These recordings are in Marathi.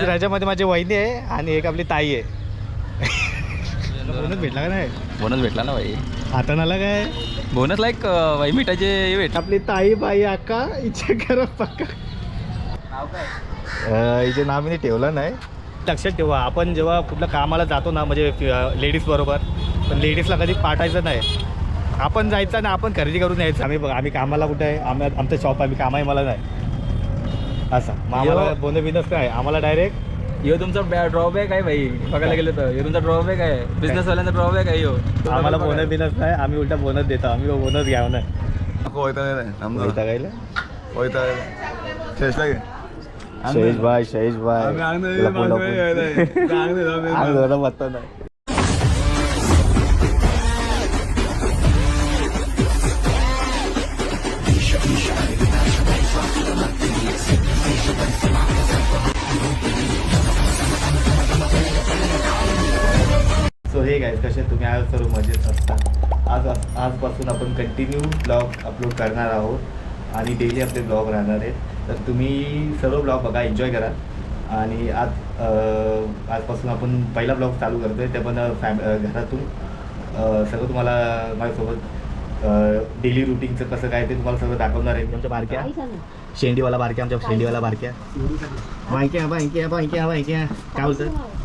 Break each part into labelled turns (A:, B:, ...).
A: एक त्याच्यामध्ये माझी वहिनी आहे आणि एक आपली ताई आहे. बोनस भेटला का नाही?
B: बोनस भेटला ना भाई.
A: आता नाला काय?
B: बोनस लाईक भाई मिठाचे भेट.
A: आपली ताई बाई अक्का इच्छा करा पक्का. अं, हिचे नाव मी ठेवलं नाही. लक्षात ठेवा आपण जेव्हा कुठल्या कामाला जातो ना म्हणजे लेडीज बरोबर पण लेडीजला कधी पाठायचं नाही. आपण जायचं आणि आपण खरेदी करून यायचं. आम्ही बघ आम्ही कामाला कुठे आहे? आम्ही आमचं शॉप आम्ही कामाही मला नाही. असं. मग आम्हाला
B: यो.
A: बोन बिनस काय आम्हाला डायरेक्ट
B: यो तुमचा ड्रॉबॅक आहे भाई. बघायला गेलं तर. यो तुमचा ड्रॉबॅक आहे बिझनेसवाल्यांचा ड्रॉबॅक आहे यो.
A: आम्हाला बोनस बिनस नाही. आम्ही उलटा बोनस देतो. आम्ही बोनस घ्यावं नाही शहेश भाई शहेश भाई लपून लपून. नाही. हे गाईज कसे तुम्ही आज सर्व मजेत असता आज आजपासून आपण कंटिन्यू ब्लॉग अपलोड करणार आहोत आणि डेली आपले ब्लॉग राहणार आहेत. तर तुम्ही सर्व ब्लॉग बघा एन्जॉय करा. आणि आज आजपासून आपण पहिला ब्लॉग चालू करतोय ते पण फॅम घरातून. सगळं तुम्हाला माझ्यासोबत डेली रुटीनचं कसं काय ते तुम्हाला सगळं दाखवणार आहे आमच्या बारक्या. शेंडीवाला बारक्या आमच्या शेंडीवाला बारक्या. बायक्या बायक्या बायक्या बायक्या. काय बोलतं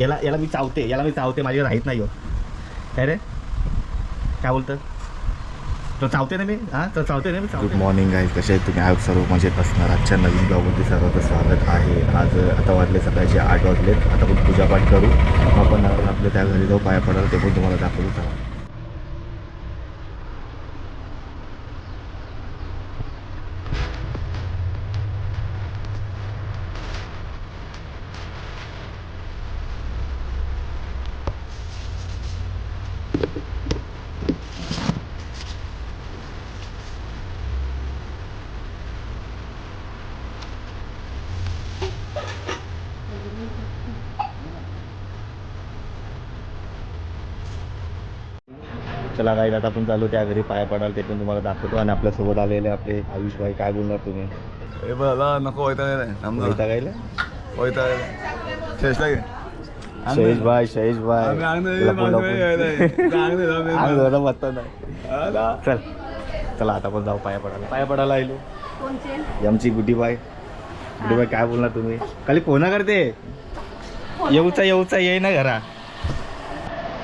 A: याला याला मी चावते याला मी चावते माझी राहीत नाही हो. काय रे? काय बोलतं तो चावते ना मी? हां? तो चावते ना मी? गुड मॉर्निंग आहे कसे आहेत तुम्ही? आज सर्व मजेत असणार. आजच्या नवीन ब्लॉगमध्ये सर्वांचं स्वागत आहे. आज आता वाजले सकाळचे आठ वाजलेत. आता आपण पूजापाठ करू. मग आपण आपल्या त्या घरी जाऊ पाया पडाल ते पण तुम्हाला दाखवू चला काही आता आपण चालू त्या घरी पाया पडाल ते पण तुम्हाला दाखवतो. आणि आपल्यासोबत आलेले आपले आयुष भाई काय बोलणार तुम्ही?
C: ए बला नको
A: शहेश भाई शहेश भाई नाही. चल. चला आता आपण जाऊ पाया पडायला. पाया पडायला आलो. आमची गुड्डी बाय गुड्डी बाय काय बोलणार तुम्ही? खाली कोणा करते. येऊचा येऊचा ये ना घरा.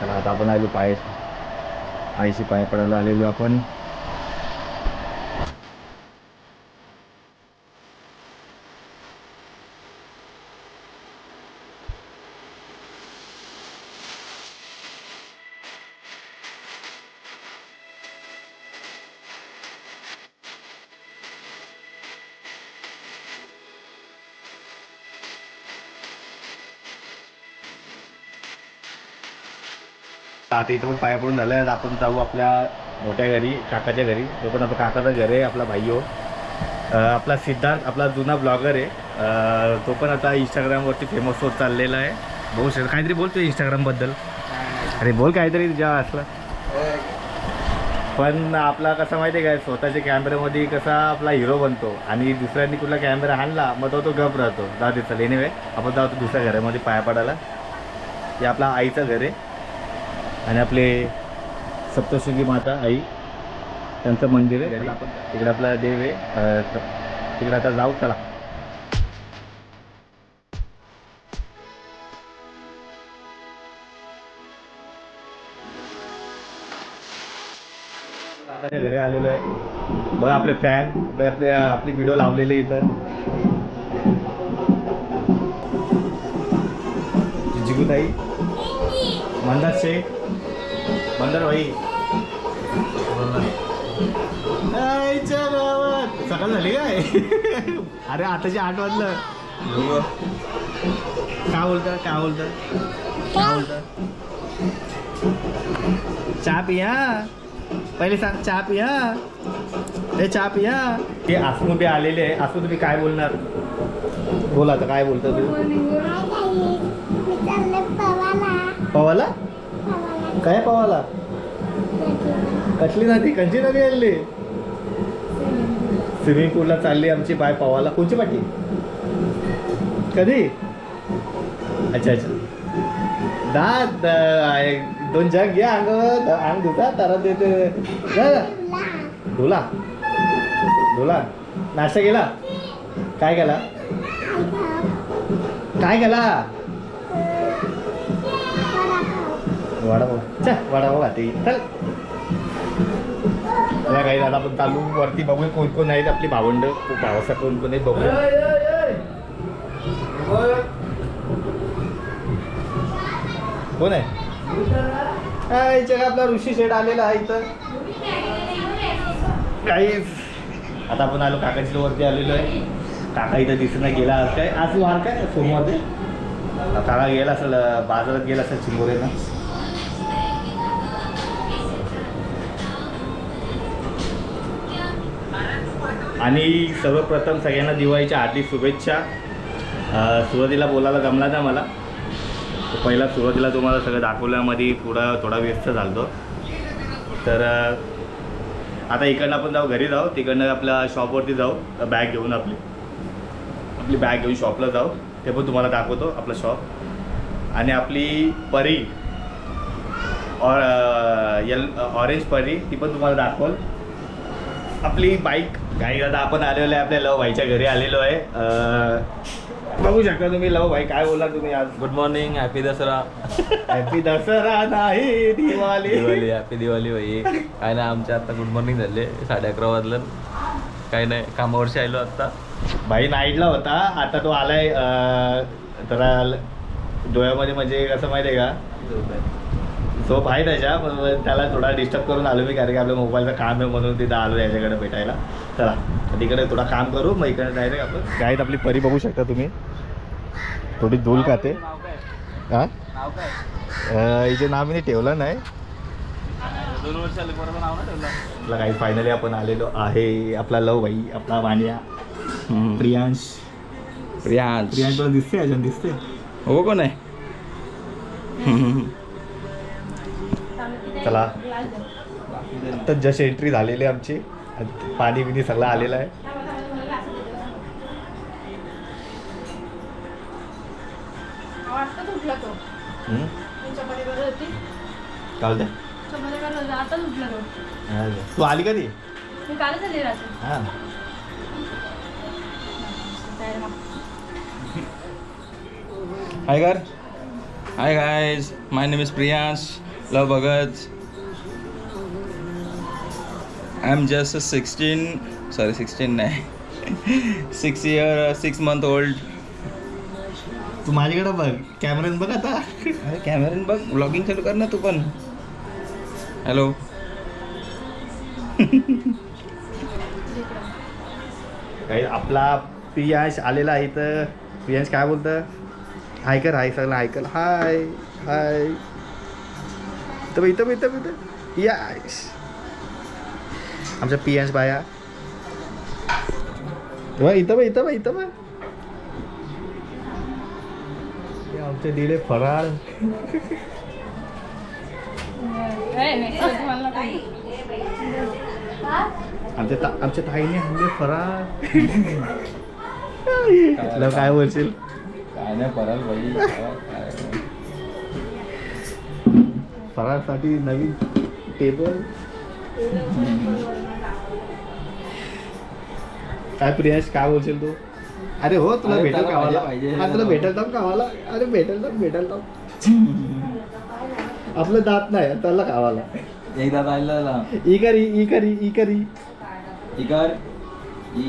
A: चला आता आपण आलो पाय. आईशी पाय पडायला आलेलो आपण. आता इथं पण पाया पडून झालं. आपण जाऊ आपल्या मोठ्या घरी काकाच्या घरी. तो पण आपला काकाचं घर आहे आपला भाई हो. आपला सिद्धार्थ आपला जुना ब्लॉगर आहे. तो पण आता इंस्टाग्रामवरती फेमस होत चाललेला आहे. बहुत सर काहीतरी बोलतो इंस्टाग्रामबद्दल अरे बोल काहीतरी जेव्हा असला. पण आपला कसा माहिती आहे काय? स्वतःच्या कॅमेऱ्यामध्ये कसा आपला हिरो बनतो. आणि दुसऱ्यांनी कुठला कॅमेरा आणला मग तो तो गप राहतो. जाऊ दे चल. एनिवे आपण जाऊ दुसऱ्या घरामध्ये पाया पडायला. हे आपला आईचं घर आहे. आणि आपले सप्तशृंगी माता आई त्यांचं मंदिर आहे. तिकडे आपला देव आहे. तिकडे आता जाऊ चला. घरी आलेलो आहे. बघा आपले फॅन आपले आपली व्हिडिओ लावलेले इथं. जिगुताई मंदार शेख. मंदार भाई. सकाळ झाली काय? अरे आताची आठ वाजलं. काय बोलता काय बोलता? काय बोलता? चहा पिया? पहिले सांग चहा पिया? हे चहा पिया? ते आसू बी आलेले आहे. आसू तुम्ही काय बोलणार? बोला आता काय बोलतो तू? पवाला? काय पावाला? कसली नदी? कंची नदी आणली? स्विमिंग पूलला चालली आमची बाय पावाला. कोणची पाठी कधी? अच्छा अच्छा. दात अं, दोन जग घ्या अंग अंग धुता तारा देते. धुला. धुला. नाश्ता केला? काय केला? काय केला? वडापाव चा वडापाव खाते. चल. या काही दादा आपण चालू. वरती बघूया कोण कोण आहेत आपली भावंड. भावासा कोण कोण आहेत बघूया. कोण आहे? हा, काय आपला ऋषी शेठ आलेला आहे इथं. काहीच आता आपण आलो काकाच्या वरती आलेलो आहे. काका इथं दिसत गेला काय? आज वार काय? सोमवार ते? काका गेला असेल बाजारात गेला असेल चिंबोरेला. आणि सर्वप्रथम सगळ्यांना दिवाळीच्या हार्दिक शुभेच्छा. सुरुवातीला बोलायला जमला ना मला. तर पहिला सुरुवातीला तुम्हाला सगळं दाखवल्यामध्ये थोडा थोडा व्यस्त झालतो. तर आता इकडनं आपण जाऊ घरी जाऊ. तिकडनं आपल्या शॉपवरती जाऊ. बॅग घेऊन आपली आपली बॅग घेऊन शॉपला जाऊ. ते पण तुम्हाला दाखवतो आपलं शॉप आणि आपली परी और यल ऑरेंज परी ती पण तुम्हाला दाखवल. आपली बाईक काही दादा आपण आलेलो आहे आपल्या लव भाईच्या घरी आलेलो आहे. अं, बघू शकता तुम्ही लव भाई काय बोला तुम्ही आज.
B: Good morning happy Dussehra.
A: Happy Dussehra नाही दिवाळी.
B: दिवाळी हॅपी दिवाळी भाई. काय नाही आमच्या आता गुड मॉर्निंग झाले. साडे अकरा वाजलं. काय नाही कामावरशी आलो आता.
A: भाई नाईटला होता. आता तो आलाय अं, ल- डोळ्यामध्ये म्हणजे कसं माहिती आहे. का झोप आहे त्याच्या पण त्याला थोडा डिस्टर्ब करून आलो मी कारण की आपल्या मोबाईलचं काम आहे म्हणून तिथं आलो याच्याकडे भेटायला. चला तर तिकडे थोडा काम करू मग इकडे डायरेक्ट आपण गाईत आपली परी बघू शकता तुम्ही. थोडी धूल खाते. हां? हिचे नाव मी ठेवलं नाही.
B: दोन वर्ष
A: आपला काही फायनली आपण आलेलो आहे. आपला लव भाई आपला वाण्या प्रियांश.
B: प्रियांश.
A: प्रियांश दिसते अजून दिसते
B: हो कोण आहे?
A: चला. आता जस्ट एंट्री झालेली आहे आमची. पाणी बिनी सगळं आलेलं आहे.
D: आत्ताच तू
A: आली कधी?
D: मी कालच
A: हां.
B: हाय कर hi guys my name is Priyansh Luv Bhagat I am just sixteen sorry sixteen नाही. Six year six month old
A: तू माझ्याकडे बघ कॅमेऱ्यात बघ आता.
B: अरे कॅमेऱ्यान बघ ब्लॉगिंग चालू कर ना तू पण. हॅलो
A: काही आपला प्रियांश आलेला आहे इथं. प्रियांश काय बोलतं? हाय कर हाय सगळं ऐकल हाय हाय इथं बघ, इथं बघ, इथं बघ, इथं याश आमच्या प्रियांश बाया बघ, इथं बघ इथं बघ इथं बघ हे आमचे दिले फराळ
D: काय नाही, तुम्हाला काय?
A: आमच्या ता आमच्या ताईने आणले फराळ तुला काय बोलशील
B: काय नाही पराल भाई
A: फराळसाठी नवीन टेबल काय प्रियांश काय बोलशील तू? अरे हो तुला भेटेल
B: पाहिजे.
A: हा तुला भेटेल तर कावाला अरे भेटेल तर भेटेल तर. आपलं दात नाही त्याला कावाला
B: एकदा पाहिलं
A: ई करी ई करी ई करी
B: इकार ई.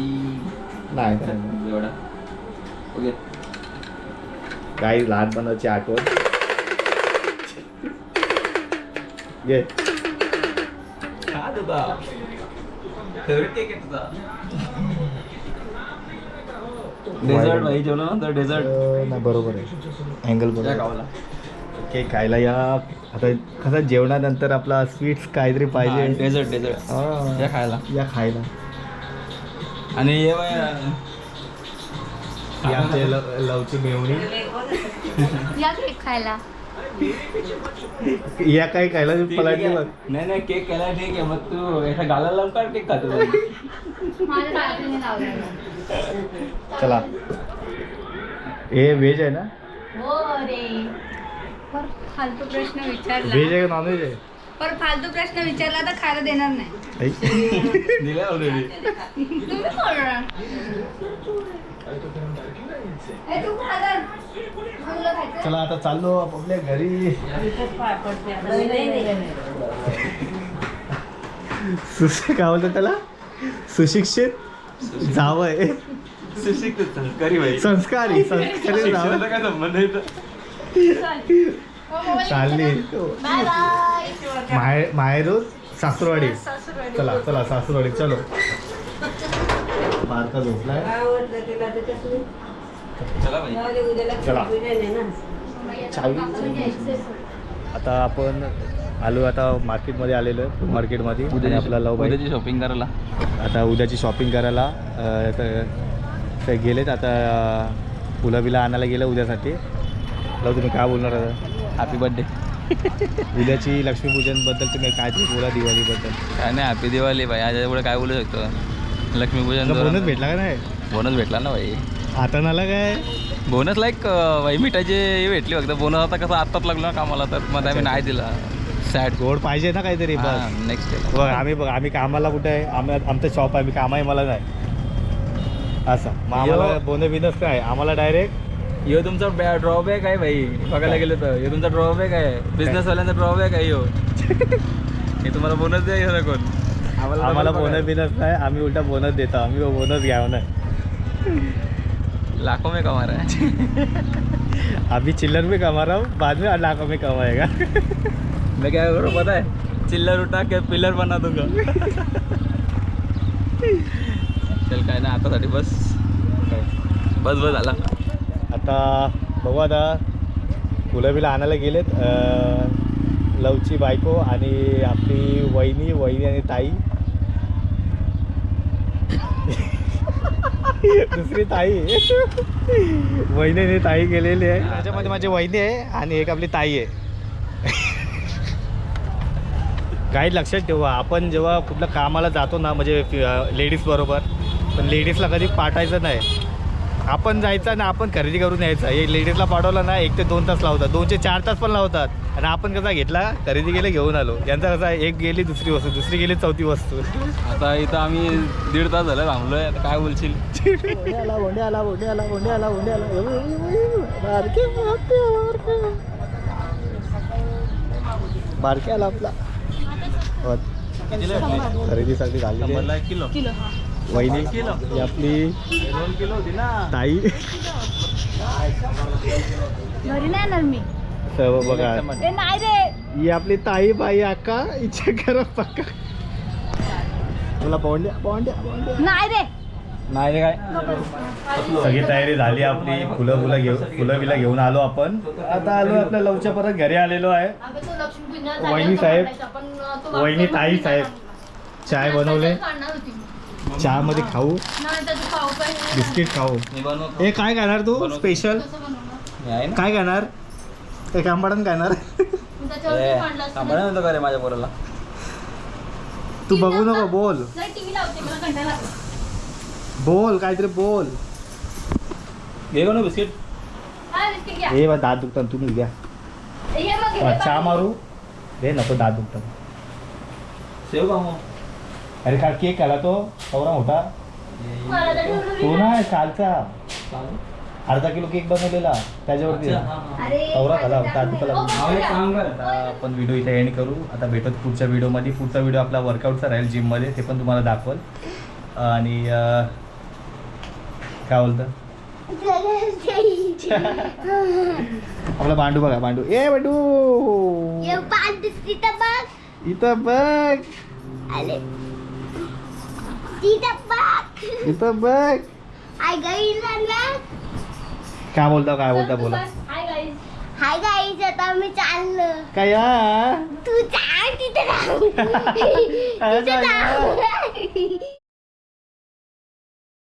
A: नाही. नाही.
B: एवढा. ओके.
A: काही लहानपणाची आठवण. घे
B: हा तुझा फेवरेट केक आहे तुझा डेझर्ट भाई जेवलं नंतर डेझर्ट
A: नाही बरोबर आहे अँगल बरोबर
B: गावाला
A: केक खायला या आता कसं जेवणानंतर आपला स्वीट्स काहीतरी पाहिजे
B: डेझर्ट डेझर्ट
A: हा.
B: या खायला
A: या खायला
B: आणि बाय
A: लवची मेवणी
D: या केक खायला
A: या काही खायला पलाटली बघ
B: नाही. नाही केक केला ठीक आहे. मग तू एका गालाला लावून काढ केक खातो.
A: चला. हे व्हेज आहे ना?
D: हो रे. पर फालतू प्रश्न
A: व्हेज
D: विचारला
A: आहे का नॉनव्हेज आहे?
D: पर फालतू प्रश्न विचारला तर खायला देणार नाही.
A: ऐक.
B: दिले ऑलरेडी
D: तुम्ही बोलणार. ए, तू खा गं. तुला खायचं?
A: चला आता चाललो आपल्या घरी. सुशी काय बोलतात त्याला? सुशिक्षित जावय
B: सुशिक्षित संस्कारी
A: संस्कारी संस्कारी जावं
B: शिक्षणाचा काय संबंध?
D: हो, मोबाईल
A: चालली.
D: Bye bye.
A: माहेर माहेरून सासूरवाडी. चला चला सासूरवाडी. चलो. बारका झोपलाय.
B: चला भाई
A: चला. चावी. आता आपण आलो आता मार्केटमध्ये आलेलो आहे मार्केटमध्ये. आणि आपला लव बाईक
B: उद्याची शॉपिंग करायला.
A: आता उद्याची शॉपिंग करायला ते गेलेत आता फुलं बिलं आणायला गेलं उद्यासाठी. लव तुम्ही काय बोलणार आता?
B: हॅपी बर्थडे
A: उद्याची लक्ष्मीपूजनबद्दल तुम्ही काय तरी बोला दिवाळीबद्दल.
B: काय नाही हॅपी दिवाळी भाई. आज एवढं काय बोलू शकतो? लक्ष्मीपूजन
A: बोनस भेटला का नाही?
B: बोनस भेटला ना भाई.
A: आता नाला काय?
B: बोनस लाईक भाई मिठाची हे भेटली फक्त. बोनस आता कसं आत्ताच लागलो ना कामाला तर मग आम्ही नाही दिला. सॅड
A: गोड पाहिजे ना काहीतरी बस.
B: नेक्स्ट
A: बघ आम्ही बघ आम्ही कामाला कुठे आहे? आम्ही आमचं शॉप आहे मी कामाही मला नाही. असं. मग आम्हाला
B: यो.
A: बोनस बिनस काय? आम्हाला डायरेक्ट
B: यो तुमचा ड्रॉबॅक आहे भाई. बघायला गेलं तर. यो तुमचा ड्रॉबॅक आहे. बिझनेसवाल्यांचा ड्रॉबॅक आहे यो. हे तुम्हाला बोनस द्या हे कोण
A: आम्हाला बोनस बिनस नाही आम्ही उलटा बोनस देतो. आम्ही बोनस घ्यावं नाही.
B: लाखो में कमा रहा है.
A: अभी चिल्लर में कमा रहा हूँ बाद में लाखों में कमाएगा.
B: मैं क्या करूँ पता है? चिल्लर उठा के पिलर बना दूंगा. चल काय ना आतासाठी बस. बस बस झाला
A: आता बघू आता फुलं बिलं आणायला गेलेत अं, लवची बायको आणि आपली वहिनी वहिनी आणि ताई. दुसरी ताई. वहिनी आणि ताई गेलेली आहे. त्याच्यामध्ये माझी वहिनी आहे आणि एक आपली ताई आहे. काही लक्षात ठेवा आपण जेव्हा कुठल्या कामाला जातो ना म्हणजे लेडीज बरोबर पण लेडीजला कधी पाठायचं नाही. आपण जायचं आणि आपण खरेदी करून यायचं. हे लेडीजला पाठवलं ना एक ते दोन तास लावतात. दोनचे चार तास पण लावतात. आणि आपण कसा घेतला खरेदी केले घेऊन आलो. यांचा कसा एक गेली दुसरी वस्तू दुसरी गेली चौथी वस्तू.
B: आता इथं आम्ही दीड तास झालं थांबलोय. आता काय बोलशील?
A: बारके आला आपला. खरेदीसाठी.
B: एक किलो.
D: किलो हा.
A: वहिनी ही आपली
B: दोन किलो होती ना
A: ताई.
D: घरी नाही येणार मी.
A: सर्व बघा.
D: ए नाही रे.
A: ही आपली ताई बाई अक्का इच्छा करा पक्का. तुला बोंड्या बोंड्या बोंड्या
D: नाही रे.
B: नाही रे काय?
A: सगळी तयारी झाली आपली. फुलं फुलं घेऊ फुलं बिलं घेऊन आलो आपण. आता आलो आपल्या लवच्या परत घरी आलेलो आहे. वहिनी साहेब, वहिनी ताई साहेब, चाय बनवले. चहामध्ये खाऊ. बिस्किट खाऊ. हे काय खाणार तू? स्पेशल काय खाणार? एक आंबाडन खाणार.
B: माझ्या पोराला?
A: तू बघू नको बोल.
D: टीव्ही लावते मला कंटाळा लागला.
A: बोल काहीतरी बोल.
B: घे ना बिस्किट.
D: हा, बिस्किट घ्या.
A: हे बा दात दुखतात तुम्ही घ्या.
D: हे
A: हा,
D: हे
A: चहा. मारू. दे नको दात दुखतात.
B: सेव का मग?
A: अरे काल केक आला तो मोठा.
D: तर ठेवलं
A: तो. नाही कालचा. अर्धा किलो केक बनवलेला त्याच्यावरती.
D: बघ,
B: काम कर
A: आता आपण व्हिडिओ इथे एंड करू. आता भेटत पुढच्या व्हिडिओमध्ये पुढचा व्हिडिओ आपला वर्कआउटचा राहील जिममध्ये ते पण तुम्हाला दाखवल. आणि काय बोलतं? आपला भांडू बघा भांडू ए
E: बघ.
A: इथं बघ.
E: तिथं बघ
A: इथं बघ
E: हाय गाईज
A: काय बोलता काय बोलता बोला.
D: हाय गाईज
E: हाय गाईज आता मी चाललो.
A: काय? या
E: तू चाल तिथं राहू. तिथं? राहू